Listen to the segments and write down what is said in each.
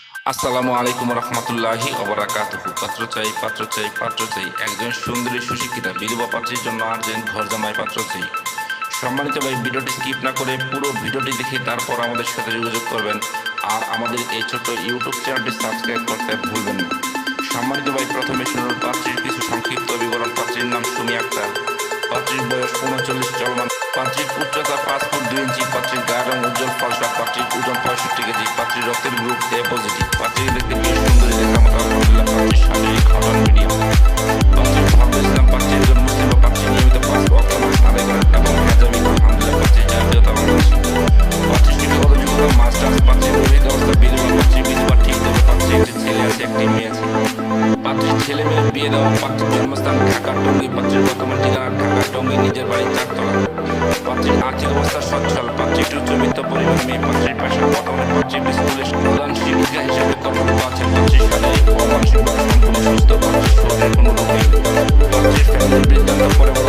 আসসালামু আলাইকুম রহমতুল্লাহি অবরাকাত পাত্র চাই পাত্র চাই পাত্র চাই। একজন সুন্দরী, সুশিক্ষিতা, বিধবা পাত্রের জন্য আর্জেন ঘর জামাই পাত্র চাই। সম্মানিত ভাই, ভিডিওটি স্কিপ না করে পুরো ভিডিওটি দেখে তারপর আমাদের সাথে যোগাযোগ করবেন আর আমাদের এই ছোট্ট ইউটিউব চ্যানেলটি সাবস্ক্রাইব করতে ভুলবেন না। সম্মানিত ভাই, প্রথমে শুনুন পাত্রীর উচ্চতা পাঁচ ফুট দুই ইঞ্চি পাত্রীর রং উজ্জ্বল ফলসা পাত্রীর ওজন পঁয়ষট্টি কেজি পাত্রীর রক্তের গ্রুপ এ পজিটিভ পাত্রীর উচ্চবিত্ত পরিবার মেয়ে পাত্রীর পেশা বর্তমানে পাত্রী স্কুলের প্রধান শিক্ষিকা হিসেবে কর্মরত আছেন পাত্রীর শারীরিক ও মানসিকভাবে সম্পূর্ণ z পাত্রীর শরীরের কোনো রোগ নেই পাত্রীর ফ্যামিলির বৃত্তান্ত পরে বলা হবে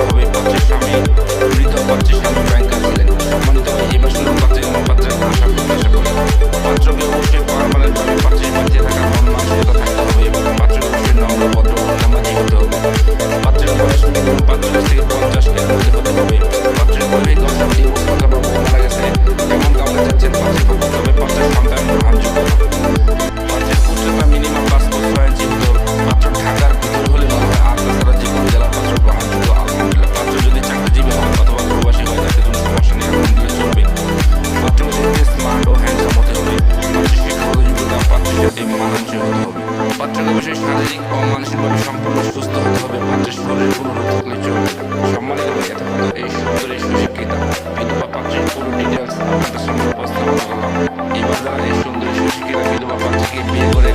শারীরিক ও মানসিকভাবে সম্পূর্ণ সুস্থ হতে হবে। পাত্রের শরীর পুরনো থাকলে চলবে সম্মানিত হয়ে থাকা এই সুন্দরী সুশিক্ষিত বিধবা পাত্রের পুরো ডিটেলস আপনাদের সামনে উপস্থাপন করলাম। এবার এই সুন্দরী সুশিক্ষিত বিধবা পাত্রকে বিয়ে করে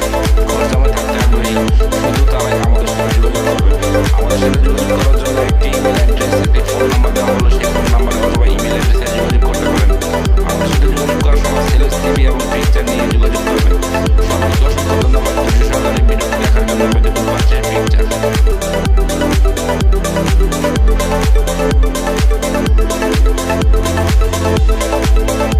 Thank you.